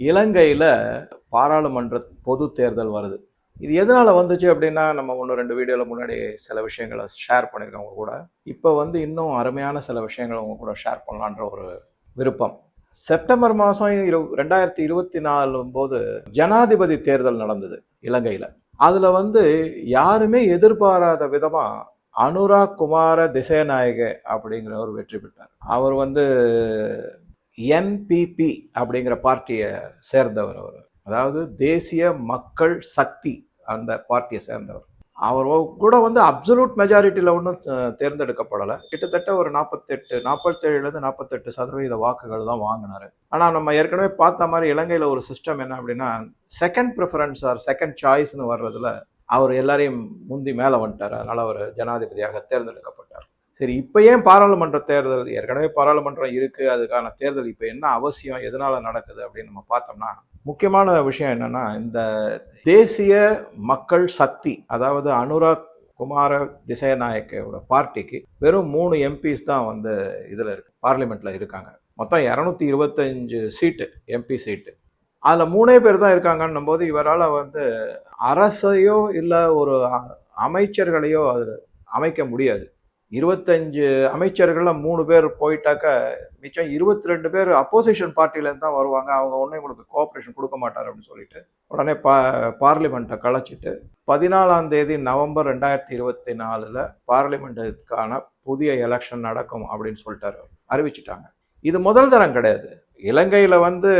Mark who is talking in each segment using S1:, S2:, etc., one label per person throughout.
S1: இலங்கையில் பாராளுமன்ற பொது தேர்தல் வருது. இது எதனால் வந்துச்சு அப்படின்னா நம்ம ஒன்று ரெண்டு வீடியோவில் முன்னாடி சில விஷயங்களை ஷேர் பண்ணியிருக்கோம் அவங்க கூட இப்போ வந்து இன்னும் அருமையான சில விஷயங்களை அவங்க கூட ஷேர் பண்ணலான்ற ஒரு விருப்பம். செப்டம்பர் மாதம் இரு ரெண்டாயிரத்தி இருபத்தி நாலு போது ஜனாதிபதி தேர்தல் நடந்தது இலங்கையில். அதில் வந்து யாருமே எதிர்பாராத விதமாக அனுராக் குமார திசைநாயக அப்படிங்கிறவர் வெற்றி பெற்றார். அவர் வந்து என்பிபி அப்படிங்கிற பார்ட்டியை சேர்ந்தவர் அவர். அதாவது தேசிய மக்கள் சக்தி அந்த பார்ட்டியை சேர்ந்தவர். அவர் கூட வந்து அப்சலூட் மெஜாரிட்டியில் ஒன்றும் தேர்ந்தெடுக்கப்படலை. கிட்டத்தட்ட ஒரு நாற்பத்தெட்டு நாற்பத்தேழுலேருந்து நாற்பத்தெட்டு சதவீத வாக்குகள் தான் வாங்கினார். ஆனால் நம்ம ஏற்கனவே பார்த்த மாதிரி இலங்கையில் ஒரு சிஸ்டம் என்ன அப்படின்னா செகண்ட் ப்ரிஃபரன்ஸ் ஆர் செகண்ட் சாய்ஸ்னு வர்றதுல அவர் எல்லாரையும் முந்தி மேலே வந்துட்டார். அதனால் அவர் ஜனாதிபதியாக தேர்ந்தெடுக்கப்பட்டார். சரி இப்போ ஏன் பாராளுமன்ற தேர்தல் ஏற்கனவே பாராளுமன்றம் இருக்குது அதுக்கான தேர்தல் இப்போ என்ன அவசியம் எதனால் நடக்குது அப்படின்னு நம்ம பார்த்தோம்னா முக்கியமான விஷயம் என்னென்னா இந்த தேசிய மக்கள் சக்தி அதாவது அனுராக் குமார திசைநாயக்கோட பார்ட்டிக்கு வெறும் மூணு எம்பிஸ் தான் வந்து இதில் இருக்கு பார்லிமெண்ட்டில் இருக்காங்க. மொத்தம் இரநூத்தி இருபத்தஞ்சு சீட்டு எம்பி சீட்டு. அதில் மூணே பேர் தான் இருக்காங்கன்னும் போது இவரால் வந்து அரசையோ இல்லை ஒரு அமைச்சர்களையோ அதில் அமைக்க முடியாது. இருபத்தஞ்சு அமைச்சர்களில் மூணு பேர் போயிட்டாக்க மிச்சம் இருபத்தி ரெண்டு பேர் அப்போசிஷன் பார்ட்டிலேருந்து தான் வருவாங்க. அவங்க ஒன்றும் உங்களுக்கு கோஆப்ரேஷன் கொடுக்க மாட்டார் அப்படின்னு சொல்லிட்டு உடனே பா பார்லிமெண்ட்டை கலைச்சிட்டு பதினாலாம் தேதி நவம்பர் ரெண்டாயிரத்தி இருபத்தி நாலில் பார்லிமெண்ட்டுக்கான புதிய எலெக்ஷன் நடக்கும் அப்படின்னு சொல்லிட்டாரு. அறிவிச்சிட்டாங்க. இது முதல் தரம் கிடையாது. இலங்கையில் வந்து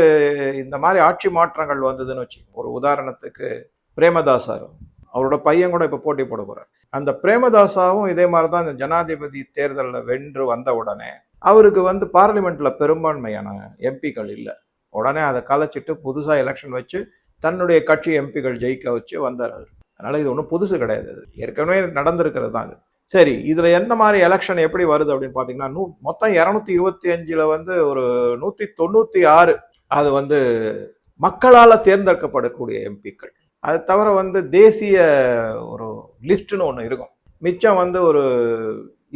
S1: இந்த மாதிரி ஆட்சி மாற்றங்கள் வந்ததுன்னு வச்சு ஒரு உதாரணத்துக்கு பிரேமதாசார் அவரோட பையன் கூட இப்போ போட்டி போட போகிறார் அந்த பிரேமதாசாவும் இதே மாதிரி தான் இந்த ஜனாதிபதி தேர்தலில் வென்று வந்த உடனே அவருக்கு வந்து பார்லிமெண்ட்ல பெரும்பான்மையான எம்பிக்கள் இல்லை. உடனே அதை கலைச்சிட்டு புதுசாக எலெக்ஷன் வச்சு தன்னுடைய கட்சி எம்பிக்கள் ஜெயிக்க வச்சு வந்தார் அவர். அதனால் இது ஒன்றும் புதுசு கிடையாது. அது ஏற்கனவே நடந்திருக்கிறது தான் அது சரி இதில் என்ன மாதிரி எலெக்ஷன் எப்படி வருது அப்படின்னு பார்த்தீங்கன்னா நூ மொத்தம் இரநூத்தி இருபத்தி அஞ்சில் வந்து ஒரு நூற்றி தொண்ணூற்றி ஆறு அது வந்து மக்களால் தேர்ந்தெடுக்கப்படக்கூடிய எம்பிக்கள். அது தவிர வந்து தேசிய ஒரு லிஸ்ட்டுன்னு ஒன்று இருக்கும். மிச்சம் வந்து ஒரு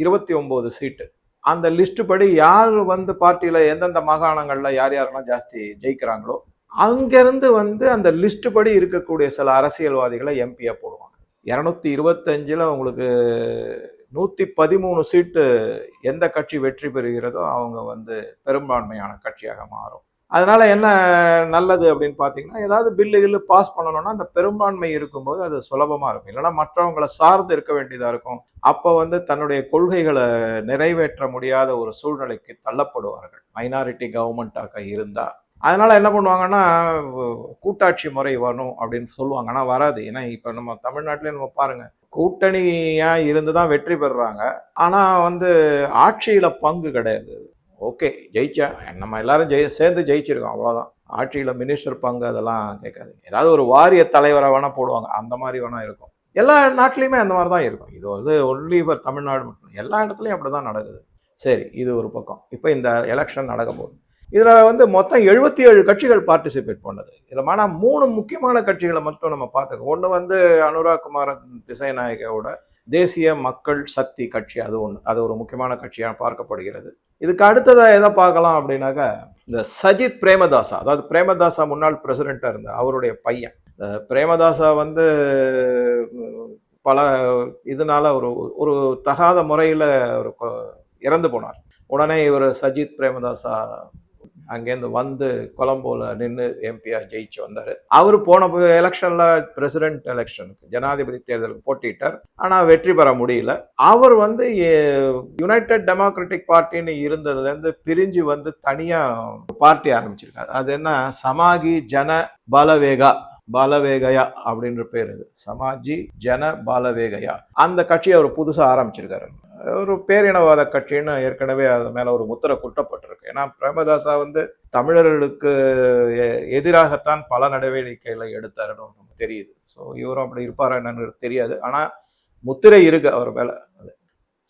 S1: இருபத்தி ஒம்பது சீட்டு. அந்த லிஸ்ட்டு படி யார் வந்து பார்ட்டியில் எந்தெந்த மாகாணங்களில் யார் யாரெல்லாம் ஜாஸ்தி ஜெயிக்கிறாங்களோ அங்கேருந்து வந்து அந்த லிஸ்ட் படி இருக்கக்கூடிய சில அரசியல்வாதிகளை எம்பியாக போடுவாங்க. இரநூத்தி இருபத்தஞ்சில் உங்களுக்கு நூற்றி பதிமூணு சீட்டு எந்த கட்சி வெற்றி பெறுகிறதோ அவங்க வந்து பெரும்பான்மையான கட்சியாக மாறும். அதனால் என்ன நல்லது அப்படின்னு பார்த்தீங்கன்னா ஏதாவது பில்லு கில்லு பாஸ் பண்ணணும்னா அந்த பெரும்பான்மை இருக்கும்போது அது சுலபமாக இருக்கும். இல்லைன்னா மற்றவங்களை சார்ந்து இருக்க வேண்டியதாக இருக்கும். அப்போ வந்து தன்னுடைய கொள்கைகளை நிறைவேற்ற முடியாத ஒரு சூழ்நிலைக்கு தள்ளப்படுவார்கள். மைனாரிட்டி கவர்மெண்ட்டாக இருந்தால் அதனால் என்ன பண்ணுவாங்கன்னா கூட்டாட்சி முறை வரணும் அப்படின்னு சொல்லுவாங்க. ஆனால் வராது. ஏன்னா இப்போ நம்ம தமிழ்நாட்டிலே நம்ம பாருங்க கூட்டணியாக இருந்து தான் வெற்றி பெறுறாங்க. ஆனால் வந்து ஆட்சியில் பங்கு கிடையாது. ஓகே ஜெயிச்சா நம்ம எல்லாரும் ஜெயி சேர்ந்து ஜெயிச்சிருக்கோம் அவ்வளோதான் ஆட்சியில் மினிஸ்டர் பங்கு அதெல்லாம் கேட்காது ஏதாவது ஒரு வாரிய தலைவராக வேணால் போடுவாங்க அந்த மாதிரி வேணால் இருக்கும். எல்லா நாட்டிலையுமே அந்த மாதிரி தான் இருக்கும். இது வந்து ஒன்லி ஃபார் தமிழ்நாடு மட்டும் எல்லா இடத்துலையும் அப்படி தான் நடக்குது. சரி இது ஒரு பக்கம். இப்போ இந்த எலெக்ஷன் நடக்க போகுது. இதில் வந்து மொத்தம் எழுபத்தி ஏழு கட்சிகள் பார்ட்டிசிபேட் பண்ணது. இதில் ஆனால் மூணு முக்கியமான கட்சிகளை மட்டும் நம்ம பார்த்துக்கோம் ஒன்று வந்து அனுராக் குமார திசைநாயகோட தேசிய மக்கள் சக்தி கட்சி அது ஒன்று அது ஒரு முக்கியமான கட்சியாக பார்க்கப்படுகிறது. இதுக்கு அடுத்ததாக எதை பார்க்கலாம் அப்படின்னாக்கா இந்த சஜித் பிரேமதாசா. அதாவது பிரேமதாசா முன்னாள் பிரசிடெண்ட்டாக இருந்த அவருடைய பையன். இந்த பிரேமதாசா வந்து பல இதனால ஒரு ஒரு தகாத முறையில் ஒரு இறந்து போனார். உடனே இவர் சஜித் பிரேமதாசா அங்கேருந்து வந்து கொலம்போவில் நின்று எம்பியாக ஜெயிச்சு வந்தார். அவர் போன எலெக்ஷனில் பிரசிடென்ட் எலெக்ஷனுக்கு ஜனாதிபதி தேர்தலுக்கு போட்டிட்டார் ஆனால் வெற்றி பெற முடியல. அவர் வந்து யுனைடெட் டெமோக்ராட்டிக் பார்ட்டின்னு இருந்ததுலேருந்து பிரிஞ்சு வந்து தனியாக பார்ட்டி ஆரம்பிச்சிருக்காரு. அது என்ன? சமாகி ஜன பலவேகா பாலவேகயா அப்படின்ற பேர் இது சமாஜி ஜன பாலவேகயா. அந்த கட்சியை அவர் புதுசாக ஆரம்பிச்சிருக்காரு. ஒரு பேரினவாத கட்சின்னு ஏற்கனவே அது மேலே ஒரு முத்திரை குட்டப்பட்டிருக்கு. ஏன்னா பிரேமதாசா வந்து தமிழர்களுக்கு எதிராகத்தான் பல நடவடிக்கைகளை எடுத்தாருன்னு நமக்கு தெரியுது. ஸோ இவரும் அப்படி இருப்பாரா என்னன்னு தெரியாது. ஆனால் முத்திரை இருக்கு அவர் மேலே. அது.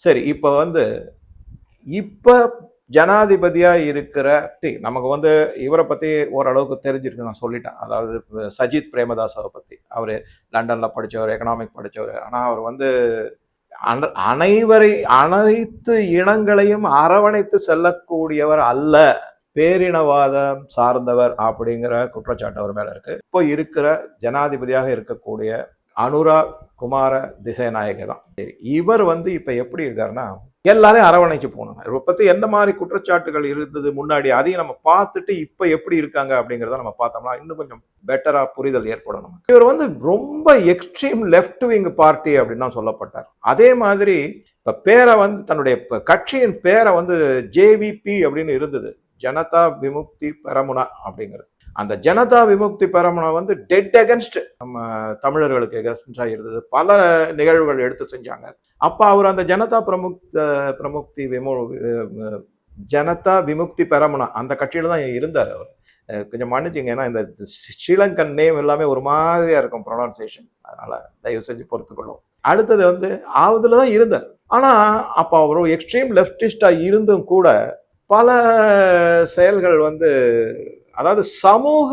S1: சரி இப்போ வந்து இப்போ ஜனாதிபதியாக இருக்கிற தி நமக்கு வந்து இவரை பற்றி ஓரளவுக்கு தெரிஞ்சிருக்கு நான் சொல்லிட்டேன். அதாவது சஜித் பிரேமதாசாவை பற்றி அவர் லண்டனில் படித்தவர் எக்கனாமிக் படித்தவர் ஆனால் அவர் வந்து அனைவரை அனைத்து இனங்களையும் அரவணைத்து செல்லக்கூடியவர் அல்ல. பேரினவாதம் சார்ந்தவர் அப்படிங்கிற குற்றச்சாட்டு அவர் மேல இருக்கு. இப்போ இருக்கிற ஜனாதிபதியாக இருக்கக்கூடிய அனுரா குமார திசைநாயக தான். சரி இவர் வந்து இப்ப எப்படி இருக்காருன்னா எல்லாரையும் அரவணைச்சு போனாங்க இவரை பற்றி எந்த மாதிரி குற்றச்சாட்டுகள் இருந்தது முன்னாடி அதையும் நம்ம பார்த்துட்டு இப்போ எப்படி இருக்காங்க அப்படிங்கிறத நம்ம பார்த்தோம்னா இன்னும் கொஞ்சம் பெட்டராக புரிதல் ஏற்படும் நமக்கு. இவர் வந்து ரொம்ப எக்ஸ்ட்ரீம் லெஃப்ட் விங் பார்ட்டி அப்படின்னு தான் சொல்லப்பட்டார். அதே மாதிரி இப்போ பேரை வந்து தன்னுடைய கட்சியின் பேரை வந்து ஜேவிபி அப்படின்னு இருந்தது. ஜனதா விமுக்தி பெரமுனா அப்படிங்கிறது. அந்த ஜனதா விமுக்தி பெரமுனா வந்து டெட் அகென்ஸ்ட் நம்ம தமிழர்களுக்கு எகென்ஸ்டா இருந்தது. பல நிகழ்வுகள் எடுத்து செஞ்சாங்க. அப்போ அவர் அந்த ஜனதா பிரமுக்த பிரமுக்தி விமு ஜனதா விமுக்தி பெரமுனா அந்த கட்சியில் தான் இருந்தார் அவர். கொஞ்சம் மன்னிச்சிங்க ஏன்னா இந்த ஸ்ரீலங்கன் நேம் எல்லாமே ஒரு மாதிரியாக இருக்கும் ப்ரொனவுன்சியேஷன் அதனால் தயவு செஞ்சு பொறுத்துக்கொள்ளும் அடுத்தது வந்து ஆவதில் தான் இருந்தார். ஆனால் அப்போ அவர் எக்ஸ்ட்ரீம் லெஃப்டிஸ்டாக இருந்தும் கூட பல செயல்கள் வந்து அதாவது சமூக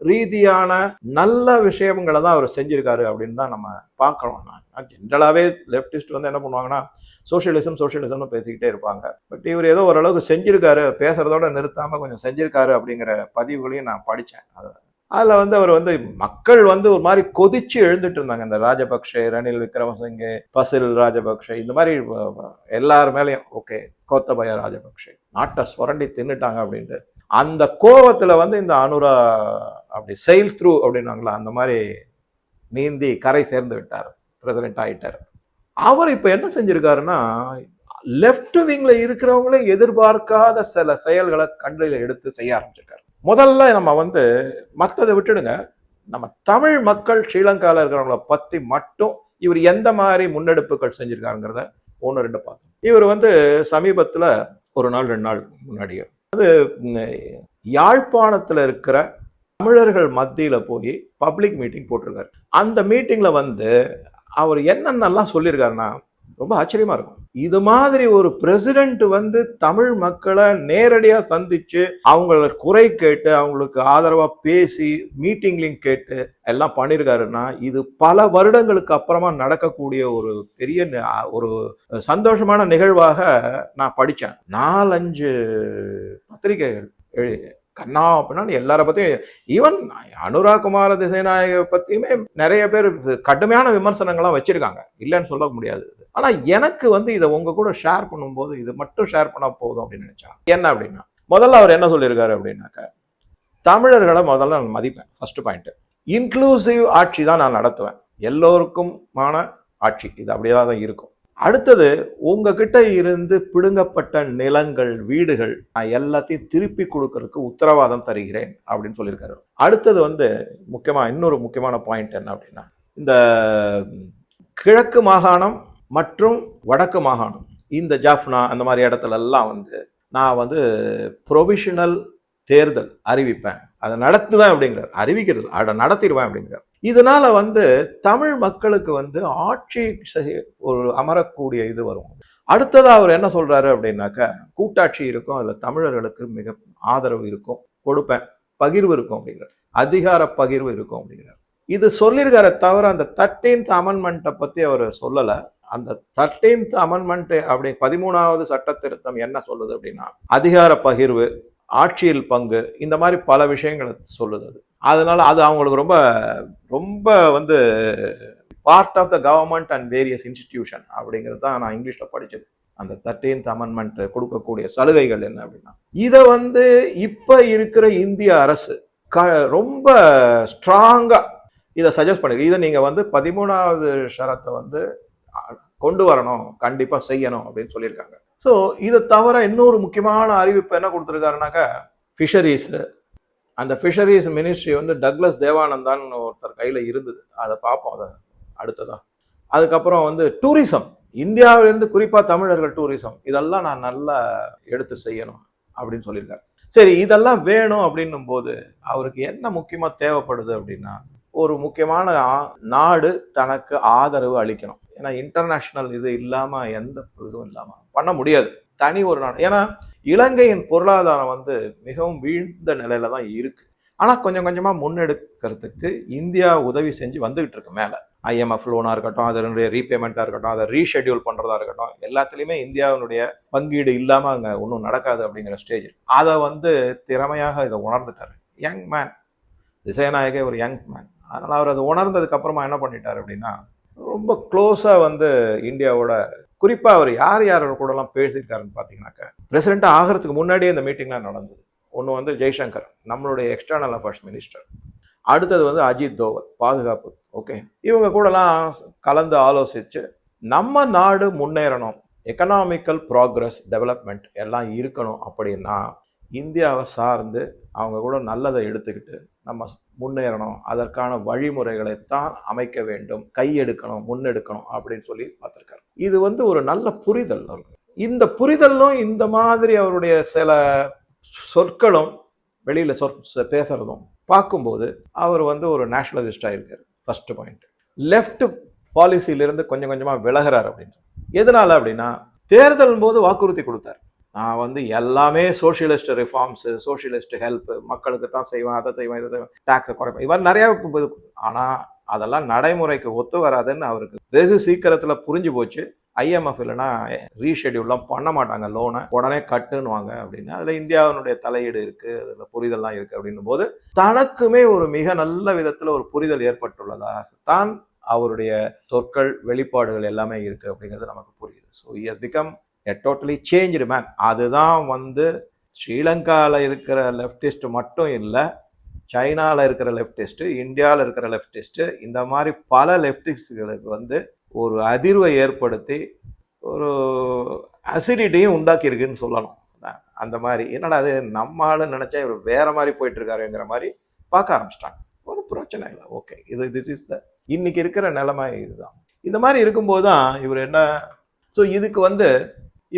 S1: ரீதியான நல்ல விஷயங்களை தான் அவர் செஞ்சிருக்காரு அப்படின்னு தான் நம்ம பார்க்கணும் ஜென்ரலாகவே லெஃப்டிஸ்ட் வந்து என்ன பண்ணுவாங்கன்னா சோஷியலிசம் சோஷியலிசம்னு பேசிக்கிட்டே இருப்பாங்க. பட் இவர் ஏதோ ஓரளவுக்கு செஞ்சிருக்காரு பேசுறதோட நிறுத்தாமல் கொஞ்சம் செஞ்சிருக்காரு அப்படிங்கிற பதிவுகளையும் நான் படித்தேன் அதை அதில் வந்து அவர் வந்து மக்கள் வந்து ஒரு மாதிரி கொதிச்சு எழுந்துட்டு இருந்தாங்க. இந்த ராஜபக்ஷே ரணில் விக்ரமசிங்கே பசில் ராஜபக்ஷே இந்த மாதிரி எல்லார் மேலேயும் ஓகே கோத்தபய ராஜபக்ஷே நாட்டை சுரண்டி தின்னுட்டாங்க அப்படின்ட்டு. அந்த கோபத்தில் வந்து இந்த அனுரா அப்படி செயல் த்ரூ அப்படின்னாங்களா அந்த மாதிரி நீந்தி கரை சேர்ந்து விட்டார் பிரசிடென்ட் ஆகிட்டார் அவர் இப்போ என்ன செஞ்சிருக்காருன்னா லெஃப்ட் விங்ல இருக்கிறவங்களே எதிர்பார்க்காத சில செயல்களை கண்ணில் எடுத்து செய்ய ஆரம்பிச்சிருக்காரு. முதல்ல நம்ம வந்து மற்றதை விட்டுடுங்க. நம்ம தமிழ் மக்கள் ஸ்ரீலங்காவில் இருக்கிறவங்கள பற்றி மட்டும் இவர் எந்த மாதிரி முன்னெடுப்புகள் செஞ்சுருக்காருங்கிறத ஒன்று ரெண்டு பார்த்தோம். இவர் வந்து சமீபத்தில் ஒரு நாள் ரெண்டு நாள் முன்னாடியே அது யாழ்ப்பாணத்தில் இருக்கிற தமிழர்கள் மத்தியில் போய் பப்ளிக் மீட்டிங் போட்டிருக்காரு. அந்த மீட்டிங்கில் வந்து அவர் என்னென்னலாம் சொல்லியிருக்காருன்னா ரொம்ப ஆச்சரியமாக இருக்கும். இது மாதிரி ஒரு பிரசிடென்ட் வந்து தமிழ் மக்களை நேரடியாக சந்திச்சு அவங்கள குறை கேட்டு அவங்களுக்கு ஆதரவாக பேசி மீட்டிங் லிங்க் கேட்டு எல்லாம் பண்ணியிருக்காருன்னா இது பல வருடங்களுக்கு அப்புறமா நடக்கக்கூடிய ஒரு பெரிய ஒரு சந்தோஷமான நிகழ்வாக நான் படித்தேன் நாலஞ்சு பத்திரிகைகள் எழுதி கண்ணா அப்படின்னா எல்லார பத்தியும் ஈவன் அனுராக் குமார திசைநாயக பத்தியுமே நிறைய பேர் கடுமையான விமர்சனங்கள்லாம் வச்சிருக்காங்க. இல்லைன்னு சொல்ல முடியாது. ஆனா எனக்கு வந்து இதை உங்க கூட ஷேர் பண்ணும்போது இது மட்டும் ஷேர் பண்ணால் போதும் அப்படின்னு நினைச்சேன் என்ன அப்படின்னா முதல்ல அவர் என்ன சொல்லியிருக்காரு அப்படின்னாக்க தமிழர்களை முதல்ல நான் மதிப்பேன் ஃபர்ஸ்ட் பாயிண்ட் இன்க்ளூசிவ் ஆட்சி தான் நான் நடத்துவேன். எல்லோருக்குமான ஆட்சி. இது அப்படியே தான் இருக்கும். அடுத்தது உங்ககிட்ட இருந்து பிடுங்கப்பட்ட நிலங்கள் வீடுகள் நான் எல்லாத்தையும் திருப்பி கொடுக்கறதுக்கு உத்தரவாதம் தருகிறேன் அப்படின்னு சொல்லியிருக்காரு. அடுத்தது வந்து முக்கியமாக இன்னொரு முக்கியமான பாயிண்ட் என்ன அப்படின்னா இந்த கிழக்கு மாகாணம் மற்றும் வடக்கு மாகாணம் இந்த ஜாஃப்னா அந்த மாதிரி இடத்துல எல்லாம் வந்து நான் வந்து ப்ரொவிஷனல் தேர்தல் அறிவிப்பேன். அதை நடத்துவேன் அப்படிங்கிறார். அறிவிக்கிறது அதை நடத்திடுவேன் அப்படிங்கிறார். இதனால வந்து தமிழ் மக்களுக்கு வந்து ஆட்சி ஒரு அமரக்கூடிய இது வரும். அடுத்ததாக அவர் என்ன சொல்றாரு அப்படின்னாக்க கூட்டாட்சி இருக்கும் அதில் தமிழர்களுக்கு மிக ஆதரவு இருக்கும் கொடுப்பேன் பகிர்வு இருக்கும் அப்படிங்கிறார். அதிகார பகிர்வு இருக்கும் அப்படிங்கிறார். இது சொல்லியிருக்கார தவிர அந்த தர்டீன்த் அமெண்ட்மெண்ட்டை பற்றி அவர் சொல்லலை. அந்த தர்டீன்த் அமெண்ட்மெண்ட் அப்படி பதிமூணாவது சட்ட திருத்தம் என்ன சொல்லுது அப்படின்னா அதிகார பகிர்வு ஆட்சியில் பங்கு இந்த மாதிரி பல விஷயங்களை சொல்லுது அது. அதனால் அது அவங்களுக்கு ரொம்ப ரொம்ப வந்து part of the government and various institution அப்படிங்கிறது தான் நான் இங்கிலீஷில் படித்தது அந்த தர்டீன்த் அமெண்ட்மெண்ட் கொடுக்கக்கூடிய சலுகைகள் என்ன அப்படின்னா இதை வந்து இப்போ இருக்கிற இந்திய அரசு க ரொம்ப ஸ்ட்ராங்காக இதை சஜஸ்ட் பண்ணி இதை நீங்கள் வந்து பதிமூணாவது ஷரத்தை வந்து கொண்டு வரணும் கண்டிப்பாக செய்யணும் அப்படின்னு சொல்லியிருக்காங்க. ஸோ இதை தவிர இன்னொரு முக்கியமான அறிவிப்பு என்ன கொடுத்துருக்காருனாக்கா ஃபிஷரிஸு அந்த ஃபிஷரிஸ் மினிஸ்ட்ரி வந்து டக்ளஸ் தேவானந்தான்னு ஒருத்தர் கையில் இருந்தது. அதை பார்ப்போம். அதை அடுத்ததா. அதுக்கப்புறம் வந்து டூரிசம் இந்தியாவிலேருந்து குறிப்பாக தமிழர்கள் டூரிசம் இதெல்லாம் நான் நல்லா எடுத்து செய்யணும் அப்படின்னு சொல்லியிருக்காரு. சரி இதெல்லாம் வேணும் அப்படின்னும் போது அவருக்கு என்ன முக்கியமாக தேவைப்படுது அப்படின்னா ஒரு முக்கியமான நாடு தனக்கு ஆதரவு அளிக்கணும். ஏன்னா இன்டர்நேஷ்னல் இது இல்லாமல் எந்த இதுவும் இல்லாமல் பண்ண முடியாது. தனி ஒரு நாடு. ஏன்னா இலங்கையின் பொருளாதாரம் வந்து மிகவும் வீழ்ந்த நிலையில தான் இருக்கு. ஆனால் கொஞ்சம் கொஞ்சமா முன்னெடுக்கிறதுக்கு இந்தியா உதவி செஞ்சு வந்துகிட்டு இருக்கு மேலே. ஐஎம்எஃப் லோனாக இருக்கட்டும் அதனுடைய ரீபேமெண்ட்டாக இருக்கட்டும் அதை ரீஷெட்யூல் பண்ணுறதா இருக்கட்டும் எல்லாத்துலேயுமே இந்தியாவினுடைய பங்கீடு இல்லாமல் அங்கே ஒன்றும் நடக்காது அப்படிங்கிற ஸ்டேஜ் அதை வந்து திறமையாக இதை உணர்ந்துட்டார். யங் மேன் திசைநாயகே ஒரு யங் மேன் அதனால் அவர் அதை உணர்ந்ததுக்கப்புறமா என்ன பண்ணிட்டார் அப்படின்னா ரொம்ப க்ளோஸாக வந்து இந்தியாவோட குறிப்பாக அவர் யார் யார் கூடலாம் பேசியிருக்காருன்னு பார்த்தீங்கன்னாக்கா பிரசிடென்ட் ஆகிறதுக்கு முன்னாடியே இந்த மீட்டிங்லாம் நடந்தது. ஒன்று வந்து ஜெய்சங்கர் நம்மளுடைய எக்ஸ்டர்னல் அஃபேர்ஸ் மினிஸ்டர் அடுத்தது வந்து அஜித் தோவல் பாதுகாப்பு ஓகே இவங்க கூடலாம் கலந்து ஆலோசித்து நம்ம நாடு முன்னேறணும் எக்கனாமிக்கல் ப்ராக்ரஸ் டெவலப்மெண்ட் எல்லாம் இருக்கணும் அப்படின்னா இந்தியாவை சார்ந்து அவங்க கூட நல்லதை எடுத்துக்கிட்டு நம்ம முன்னேறணும் அதற்கான வழிமுறைகளை தான் அமைக்க வேண்டும் கையெடுக்கணும் முன்னெடுக்கணும் அப்படின்னு சொல்லி பார்த்துருக்காரு. இது வந்து ஒரு நல்ல புரிதல் இந்த புரிதலும் இந்த மாதிரி அவருடைய சில சொற்களும் வெளியில் சொற் பேசுகிறதும் பார்க்கும்போது அவர் வந்து ஒரு நேஷனலிஸ்டாக இருக்கார் ஃபர்ஸ்ட் பாயிண்ட் லெஃப்ட் பாலிசியிலிருந்து கொஞ்சம் கொஞ்சமாக விலகிறார் அப்படின்னு எதனால் அப்படின்னா தேர்தல் போது வாக்குறுதி கொடுத்தார். நான் வந்து எல்லாமே சோஷியலிஸ்ட் ரிஃபார்ம்ஸு சோஷியலிஸ்ட் ஹெல்ப் மக்களுக்கு தான் செய்வேன் அதை செய்வேன் இதை செய்வேன் டேக்ஸை குறைப்பேன். இவர் நிறையா ஆனால் அதெல்லாம் நடைமுறைக்கு ஒத்து வராதுன்னு அவருக்கு வெகு சீக்கிரத்தில் புரிஞ்சு போச்சு. ஐஎம்எஃப் இல்லைன்னா ரீஷெடியூல்லாம் பண்ண மாட்டாங்க. லோனை உடனே கட்டுன்னுவாங்க அப்படின்னு. அதில் இந்தியாவினுடைய தலையீடு இருக்குது அதில் புரிதல்லாம் இருக்குது அப்படின்னும் போது தனக்குமே ஒரு மிக நல்ல விதத்தில் ஒரு புரிதல் ஏற்பட்டுள்ளதாக தான் அவருடைய சொற்கள் வெளிப்பாடுகள் எல்லாமே இருக்குது அப்படிங்கிறது நமக்கு புரியுது. So is become a totally change man அதுதான் வந்து ஸ்ரீலங்காவில் இருக்கிற லெஃப்டிஸ்ட் மட்டும் இல்லை சைனாவில் இருக்கிற லெஃப்டிஸ்ட்டு இந்தியாவில் இருக்கிற லெஃப்டிஸ்ட்டு இந்த மாதிரி பல லெஃப்டிஸ்டுகளுக்கு வந்து ஒரு அதிர்வை ஏற்படுத்தி ஒரு அசிடிட்டியும் உண்டாக்கியிருக்குன்னு சொல்லணும் அந்த மாதிரி. என்னடா அது நம்ம நினச்சா இவர் வேற மாதிரி போயிட்டு இருக்காருங்கிற மாதிரி பார்க்க ஆரம்பிச்சிட்டாங்க. ஒரு பிரச்சனை இல்லை. ஓகே இது திஸ் இஸ் த இன்னைக்கு இருக்கிற நிலைமை இதுதான். இந்த மாதிரி இருக்கும்போது தான் இவர் என்ன ஸோ இதுக்கு வந்து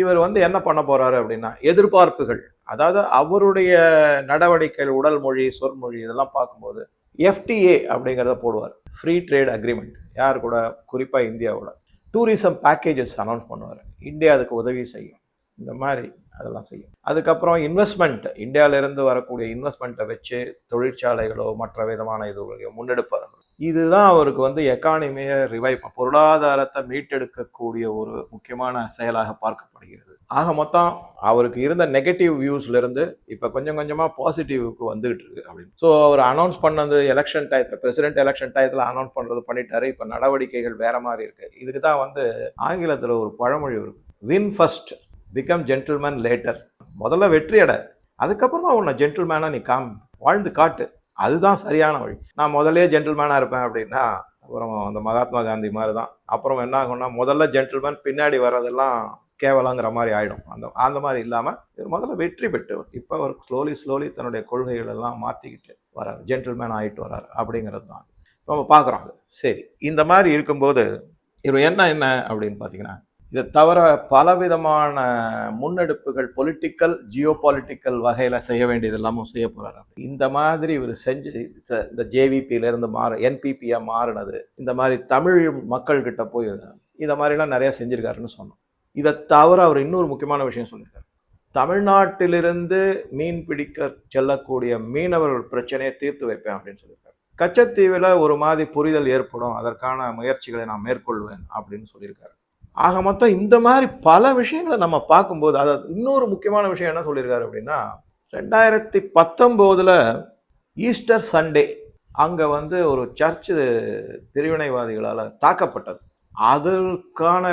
S1: இவர் வந்து என்ன பண்ண போகிறாரு அப்படின்னா எதிர்பார்ப்புகள். அதாவது அவருடைய நடவடிக்கைகள் உடல் மொழி சொற்மொழி இதெல்லாம் பார்க்கும்போது எஃப்டிஏ அப்படிங்கிறத போடுவார். ஃப்ரீ ட்ரேட் அக்ரிமெண்ட் யார் கூட? குறிப்பாக இந்தியாவோட. டூரிசம் பேக்கேஜஸ் அனௌன்ஸ் பண்ணுவார். இந்தியா அதுக்கு உதவி செய்யும். இந்த மாதிரி அதெல்லாம் செய்யும். அதுக்கப்புறம் இன்வெஸ்ட்மெண்ட் இந்தியாவிலேருந்து வரக்கூடிய இன்வெஸ்ட்மெண்ட்டை வச்சு தொழிற்சாலைகளோ மற்ற விதமான இதுகளையோ முன்னெடுப்பார்கள் இதுதான் அவருக்கு வந்து எக்கானமியை ரிவைவ் பொருளாதாரத்தை மீட்டெடுக்கக்கூடிய ஒரு முக்கியமான செயலாக பார்க்கப்படுகிறது. ஆக மொத்தம் அவருக்கு இருந்த நெகட்டிவ் வியூஸ்லேருந்து இப்போ கொஞ்சம் கொஞ்சமாக பாசிட்டிவ்க்கு வந்துகிட்டு இருக்கு அப்படின்னு. ஸோ அவர் அனௌன்ஸ் பண்ணது எலெக்ஷன் டயத்தில் பிரசிடென்ட் எலெக்ஷன் டயத்தில் அனௌன்ஸ் பண்ணுறது பண்ணிட்டாரு. இப்போ நடவடிக்கைகள் வேற மாதிரி இருக்கு. இதுக்கு தான் வந்து ஆங்கிலத்தில் ஒரு பழமொழி இருக்கு. Win first become gentleman later முதல்ல வெற்றி அடை. அதுக்கப்புறமா உன்னை ஜென்டில்மேனாக நீ காம் வாழ்ந்து காட்டு. அதுதான் சரியான வழி. நான் முதலே ஜென்டில்மேனாக இருப்பேன் அப்படின்னா அப்புறம் அந்த மகாத்மா காந்தி மாதிரி தான் அப்புறம் என்ன ஆகும்னா முதல்ல ஜென்டில்மேன் பின்னாடி வர்றதெல்லாம் கேவலங்கிற மாதிரி ஆகிடும் அந்த அந்த மாதிரி இல்லாமல் முதல்ல வெற்றி பெற்று இப்போ அவர் ஸ்லோலி ஸ்லோலி தன்னுடைய கொள்கைகள் எல்லாம் மாற்றிக்கிட்டு வரார். ஜென்டில்மேன் ஆகிட்டு வரார் அப்படிங்கிறது தான். நம்ம பார்க்குறோம் அது. சரி இந்த மாதிரி இருக்கும்போது இவர் என்ன என்ன அப்படின்னு பார்த்தீங்கன்னா இதை தவிர பலவிதமான முன்னெடுப்புகள் பொலிட்டிக்கல் ஜியோ பொலிட்டிக்கல் வகையில் செய்ய வேண்டியது எல்லாமும் செய்ய போகிறாரு இந்த மாதிரி இவர் செஞ்சு இந்த ஜேவிபியிலேருந்து மாற என்பிபியாக மாறினது இந்த மாதிரி தமிழ் மக்கள்கிட்ட போய் இதை மாதிரிலாம் நிறையா செஞ்சுருக்காருன்னு சொன்னோம். இதை தவிர அவர் இன்னொரு முக்கியமான விஷயம் சொல்லியிருக்காரு. தமிழ்நாட்டிலிருந்து மீன் பிடிக்க செல்லக்கூடிய மீனவர்கள் பிரச்சனையை தீர்த்து வைப்பேன் அப்படின்னு சொல்லியிருக்காரு. கச்சத்தீவில் ஒரு மாதிரி புரிதல் ஏற்படும் அதற்கான முயற்சிகளை நான் மேற்கொள்வேன் அப்படின்னு சொல்லியிருக்காரு. ஆக மொத்தம் இந்த மாதிரி பல விஷயங்களை நம்ம பார்க்கும்போது அதாவது இன்னொரு முக்கியமான விஷயம் என்ன சொல்லியிருக்காரு அப்படின்னா ரெண்டாயிரத்தி பத்தொம்போதில் ஈஸ்டர் சண்டே அங்கே வந்து ஒரு சர்ச்சு பிரிவினைவாதிகளால் தாக்கப்பட்டது. அதற்கான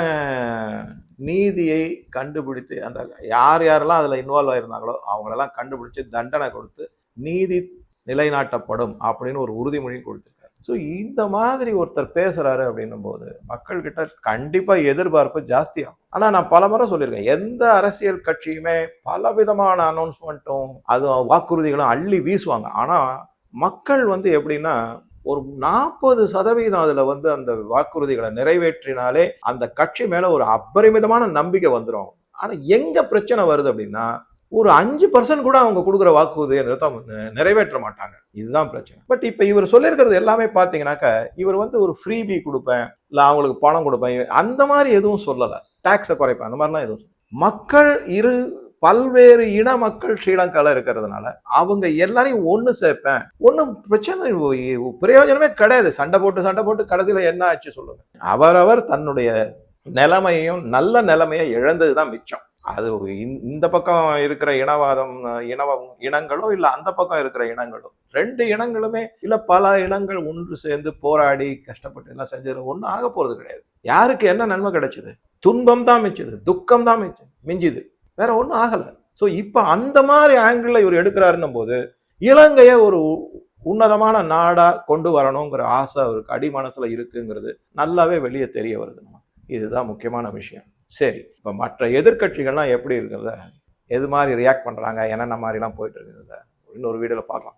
S1: நீதியை கண்டுபிடித்து அந்த யார் யாரெல்லாம் அதில் இன்வால்வ் ஆயிருந்தாங்களோ அவங்களெல்லாம் கண்டுபிடிச்சு தண்டனை கொடுத்து நீதி நிலைநாட்டப்படும் அப்படின்னு ஒரு உறுதிமொழி கொடுத்து ஸோ இந்த மாதிரி ஒருத்தர் பேசுகிறாரு அப்படின்னும் போது மக்கள்கிட்ட கண்டிப்பாக எதிர்பார்ப்பு ஜாஸ்தியாகும். ஆனால் நான் பல முறை சொல்லியிருக்கேன் எந்த அரசியல் கட்சியுமே பல விதமான அனௌன்ஸ்மெண்ட்டும் அது வாக்குறுதிகளும் அள்ளி வீசுவாங்க. ஆனால் மக்கள் வந்து எப்படின்னா ஒரு நாற்பது சதவீதம் அதில் வந்து அந்த வாக்குறுதிகளை நிறைவேற்றினாலே அந்த கட்சி மேலே ஒரு அபரிமிதமான நம்பிக்கை வந்துடும் ஆனால் எங்கே பிரச்சனை வருது அப்படின்னா ஒரு அஞ்சு பர்சன்ட் கூட அவங்க கொடுக்குற வாக்குறுதியை நிறைவேற்ற மாட்டாங்க. இதுதான் பிரச்சனை. பட் இப்போ இவர் சொல்லியிருக்கிறது எல்லாமே பார்த்தீங்கன்னாக்கா இவர் வந்து ஒரு ஃப்ரீபி கொடுப்பேன் இல்லை அவங்களுக்கு பணம் கொடுப்பேன் அந்த மாதிரி எதுவும் சொல்லலை. டேக்ஸை குறைப்பேன் அந்த மாதிரிலாம் எதுவும் மக்கள் இரு பல்வேறு இன மக்கள் ஸ்ரீலங்காவில் இருக்கிறதுனால அவங்க எல்லாரையும் ஒன்று சேர்ப்பேன். ஒன்றும் பிரச்சனை பிரயோஜனமே கிடையாது. சண்டை போட்டு சண்டை போட்டு கடைசியில் என்ன ஆச்சு சொல்லுங்க. அவரவர் தன்னுடைய நிலைமையும் நல்ல நிலைமையை இழந்ததுதான் மிச்சம். அது இந்த- இந்த பக்கம் இருக்கிற இனவாதம் இனவம் இனங்களோ இல்லை அந்த பக்கம் இருக்கிற இனங்களோ ரெண்டு இனங்களுமே இல்லை பல இனங்கள் ஒன்று சேர்ந்து போராடி கஷ்டப்பட்டு எல்லாம் செஞ்சது ஒன்றும் ஆக போகிறது கிடையாது. யாருக்கு என்ன நன்மை கிடைச்சது? துன்பம் தான் மிச்சது துக்கம் தான் மிச்சது மிஞ்சுது. வேற ஒன்றும் ஆகலை. ஸோ இப்போ அந்த மாதிரி ஆங்கிளில் இவர் எடுக்கிறாருன்னும் போது இலங்கையை ஒரு உன்னதமான நாடாக கொண்டு வரணுங்கிற ஆசை அவருக்கு அடி மனசில் இருக்குங்கிறது நல்லாவே வெளியே தெரிய வருது. இதுதான் முக்கியமான விஷயம். சரி இப்போ மற்ற எதிர்க்கட்சிகள்லாம் எப்படி இருக்கிறத எது மாதிரி ரியாக்ட் பண்ணுறாங்க என்னென்ன மாதிரிலாம் போயிட்டு இருக்கிறத இன்னொரு வீடியோவில் பார்க்கலாம்.